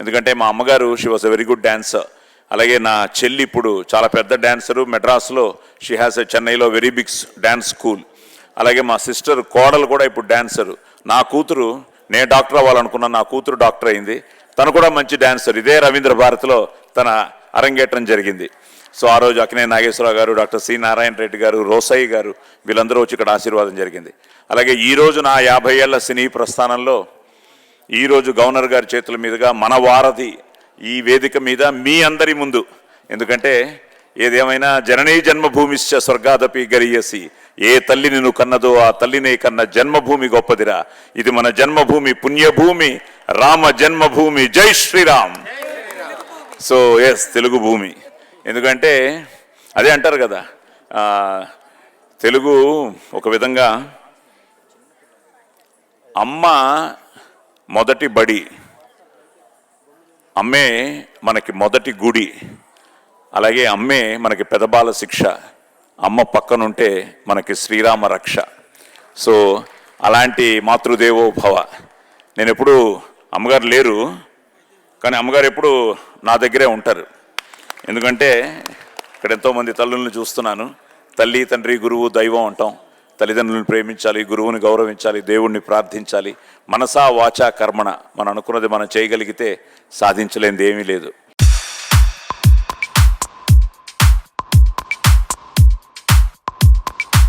ఎందుకంటే మా అమ్మగారు she was a very good dancer అలాగే నా చెల్లి ఇప్పుడు చాలా పెద్ద డ్యాన్సరు మెడ్రాస్లో షీ హ్యాస్ ఎ చెన్నైలో వెరీ బిగ్ డ్యాన్స్ స్కూల్ అలాగే మా సిస్టర్ కోడలు కూడా ఇప్పుడు డ్యాన్సరు నా కూతురు నేను డాక్టర్ అవ్వాలనుకున్నా నా కూతురు డాక్టర్ అయింది. తను కూడా మంచి డ్యాన్సర్ ఇదే రవీంద్ర భారతిలో తన అరంగేట్రం జరిగింది. సో ఆ రోజు అక్కినే నాగేశ్వరరావు గారు డాక్టర్ సి నారాయణ రెడ్డి గారు రోసయ్య గారు వీళ్ళందరూ వచ్చి ఇక్కడ ఆశీర్వాదం జరిగింది. అలాగే ఈ రోజు నా యాభై ఏళ్ళ సినీ ప్రస్థానంలో ఈరోజు గవర్నర్ గారి చేతుల మీదుగా మన వారధి ఈ వేదిక మీద మీ అందరి ముందు. ఎందుకంటే ఏదేమైనా జననీ జన్మభూమిశ్చ స్వర్గాదపి గరియసి. ఏ తల్లి నిన్ను కన్నదో ఆ తల్లినే కన్న జన్మభూమి గొప్పదిరా. ఇది మన జన్మభూమి పుణ్యభూమి రామ జన్మభూమి. జై శ్రీరామ్. సో ఎస్ తెలుగు భూమి. ఎందుకంటే అదే అంటారు కదా తెలుగు ఒక విధంగా అమ్మ మొదటి బడి. అమ్మే మనకి మొదటి గుడి. అలాగే అమ్మే మనకి పెదబాల శిక్ష. అమ్మ పక్కనుంటే మనకి శ్రీరామ రక్ష. సో అలాంటి మాతృదేవో భవ నేను ఎప్పుడు అమ్మగారు లేరు కానీ అమ్మగారు ఎప్పుడు నా దగ్గరే ఉంటారు. ఎందుకంటే ఇక్కడ ఎంతోమంది తల్లులను చూస్తున్నాను. తల్లి తండ్రి గురువు దైవం అంటాం. తల్లిదండ్రులను ప్రేమించాలి గురువుని గౌరవించాలి దేవుణ్ణి ప్రార్థించాలి. మనసా వాచా కర్మణ. మనం అనుకున్నది మనం చేయగలిగితే సాధించలేనిది ఏమీ లేదు.